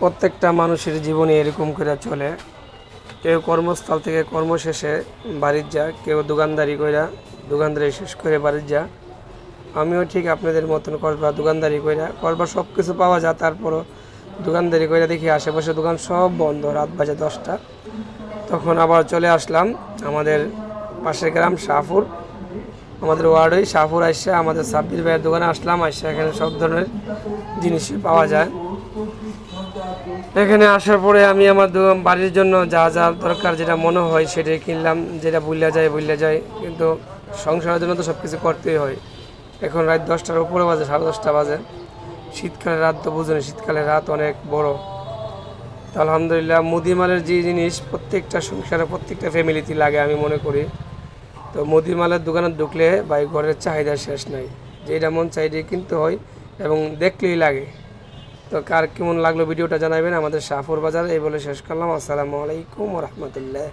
প্রত্যেকটা মানুষের জীবনে এরকম করে চলে। কেউ কর্মস্থল থেকে কর্ম শেষে বাড়ির যা কেউ দোকানদারি কইরা দোকানদারি শেষ করে বাড়ির যা আমিও ঠিক আপনাদের মতন করবা, দোকানদারি কইরা করবা সব কিছু পাওয়া যায়। তারপরও দোকানদারি কইরা দেখি আশেপাশে দোকান সব বন্ধ, রাত বাজে দশটা। তখন আবার চলে আসলাম আমাদের পাশের গ্রাম শাহপুর। আমাদের ওয়ার্ডেই শাহপুর আসছে আমাদের সাব্বির ভাইয়ের দোকানে আসলাম আসছে এখানে সব ধরনের জিনিসই পাওয়া যায়। এখানে আসার পরে আমি আমার বাড়ির জন্য যা যা দরকার যেটা মনে হয় সেটাই কিনলাম, যেটা বুঝলে যায় বুঝলে যায়। কিন্তু সংসারের জন্য তো সব কিছু করতেই হয়। এখন রাত দশটার উপরে বাজে, সাড়ে দশটা বাজে। শীতকালের রাত তো বুঝুন শীতকালের রাত অনেক বড়। তো আলহামদুলিল্লাহ, মুদিমালের যে জিনিস, প্রত্যেকটা সংসারে প্রত্যেকটা ফ্যামিলিতে লাগে আমি মনে করি। তো মুদিমালের দোকানে ঢুকলে বা ঘরের চাহিদা শেষ নাই। যেটা মন চাইলে কিনতে হয় এবং দেখলেই লাগে। তো কার কেমন লাগল ভিডিওটা জানাবেন আমাদের শাহপুর বাজার, এই বলে শেষ করলাম। আসসালামু আলাইকুম রহমতুল্লাহ।